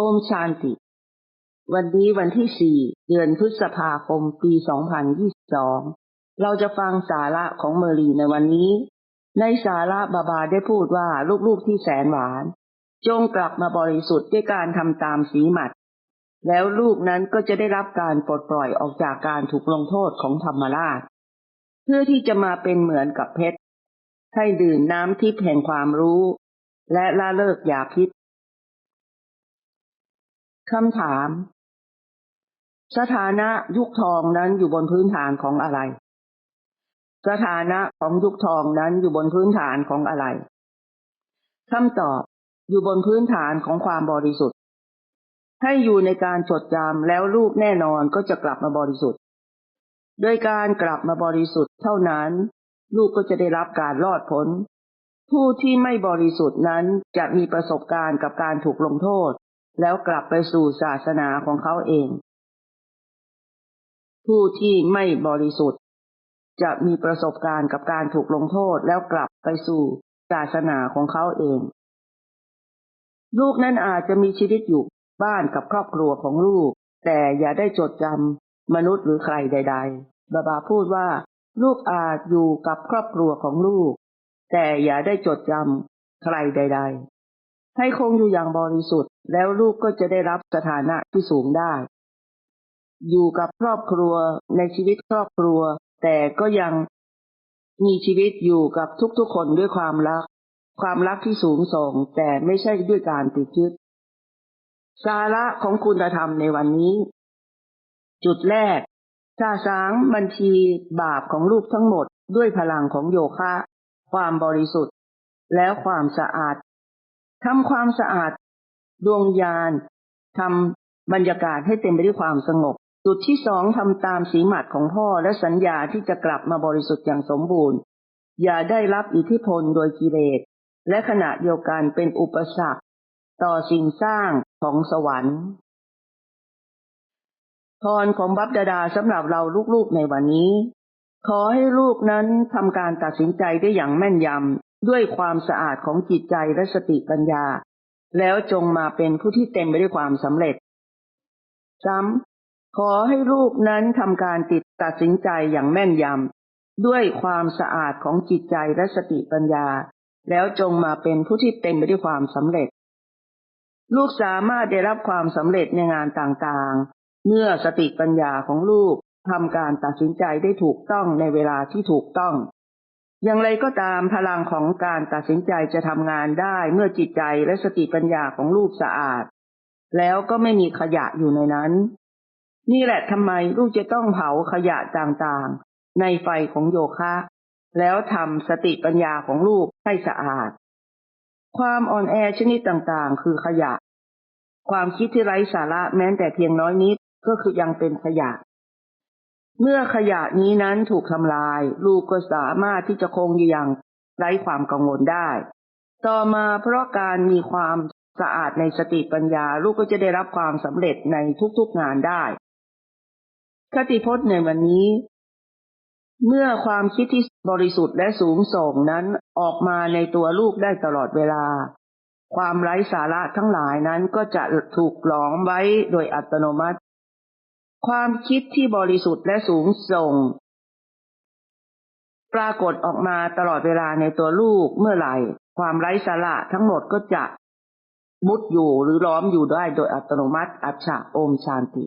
โอมชานติ วันนี้วันที่สี่เดือนพฤษภาคม ปี 2022 เราจะฟังสาระของเมรีในวันนี้ ในสาระบาบาได้พูดว่าลูกๆที่แสนหวาน จงกลับมาบริสุทธิ์ด้วยการทำตามสีหมัด แล้วลูกนั้นก็จะได้รับการปลดปล่อยออกจากการถูกลงโทษของธรรมราช เพื่อที่จะมาเป็นเหมือนกับเพชร ให้ดื่มน้ำทิพย์แห่งความรู้ และละเลิกยาพิษ คำถาม สถานะยุคทองนั้นอยู่บนพื้นฐานของอะไร สถานะของยุคทองนั้นอยู่บนพื้นฐานของอะไรคำตอบอยู่บนพื้นฐานของความบริสุทธิ์ ให้อยู่ในการจดจำแล้วลูกแน่นอนก็จะกลับมาบริสุทธิ์ โดยการกลับมาบริสุทธิ์เท่านั้นลูกก็จะได้รับการรอดพ้น ผู้ที่ไม่บริสุทธิ์นั้นจะมีประสบการณ์กับการถูกลงโทษ แล้วกลับไปสู่ศาสนาของเขาเอง ผู้ที่ไม่บริสุทธิ์ จะมีประสบการณ์กับการถูกลงโทษแล้วกลับไปสู่ศาสนาของเขาเอง ลูกนั้นอาจจะมีชีวิตอยู่บ้านกับครอบครัวของลูก แต่อย่าได้จดจำมนุษย์หรือใครใด ๆ บาบาพูดว่า ลูกอาจอยู่กับครอบครัวของลูก แต่อย่าได้จดจำใครใดๆ ให้คงอยู่อย่างบริสุทธิ์ แล้วลูกก็จะได้รับสถานะที่สูงได้ อยู่กับครอบครัวในชีวิตครอบครัว แต่ก็ยังมีชีวิตอยู่กับทุกๆคนด้วยความรัก ความรักที่สูงส่ง แต่ไม่ใช่ด้วยการติดยึดสาระของคุณธรรมในวันนี้ จุดแรกสาสางบัญชีบาปของลูกทั้งหมดด้วยพลังของโยคะ ความบริสุทธิ์ แล้วความสะอาด ทำความสะอาดดวงญาณทำบรรยากาศให้เต็มไปด้วยความสงบ จุดที่สองทำตามสีหมัดของพ่อและสัญญาที่จะกลับมาบริสุทธิ์อย่างสมบูรณ์ อย่าได้รับอิทธิพลโดยกิเลสและขณะเดียวกันเป็นอุปสรรค ต่อสิ่งสร้างของสวรรค์พรของบัพดาดาสำหรับเราลูกๆในวันนี้ ขอให้ลูกนั้นทำการตัดสินใจได้อย่างแม่นยำ ด้วยความสะอาดของจิตใจและสติปัญญา แล้วจงมาเป็นผู้ที่เต็มไปด้วยความสำเร็จซ้ำขอให้ลูกนั้นทำการติดตัดสินใจอย่างแม่นยำด้วยความสะอาดของจิตใจและสติปัญญา แล้วจงมาเป็นผู้ที่เต็มไปด้วยความสำเร็จ ลูกสามารถได้รับความสำเร็จในงานต่างๆ เมื่อสติปัญญาของลูกทำการตัดสินใจได้ถูกต้องในเวลาที่ถูกต้อง อย่างไรก็ตามพลังของการตัดสินใจจะทำงานได้เมื่อจิตใจและสติปัญญาของลูกสะอาด แล้วก็ไม่มีขยะอยู่ในนั้น นี่แหละทำไมลูกจะต้องเผาขยะต่างๆ ในไฟของโยคะ แล้วทำสติปัญญาของลูกให้สะอาด ความอ่อนแอชนิดต่างๆ คือขยะ ความคิดที่ไร้สาระแม้แต่เพียงน้อยนิดก็คือยังเป็นขยะ เมื่อขยะนี้นั้นถูกทำลาย ลูกก็สามารถที่จะคงอยู่อย่างไร้ความกังวลได้ ต่อมาเพราะการมีความสะอาดในสติปัญญา ลูกก็จะได้รับความสำเร็จในทุกๆงานได้ คติพจน์ในวันนี้ เมื่อความคิดที่บริสุทธิ์และสูงส่งนั้นออกมาในตัวลูกได้ตลอดเวลา ความไร้สาระทั้งหลายนั้นก็จะถูกหลอมไว้โดยอัตโนมัติ ความคิดที่บริสุทธิ์และสูงส่ง ปรากฏออกมาตลอดเวลาในตัวลูกเมื่อไหร่ ความไร้สาระทั้งหมดก็จะมุดอยู่หรือล้อมอยู่ได้โดยอัตโนมัติอัจฉะโอมชานติ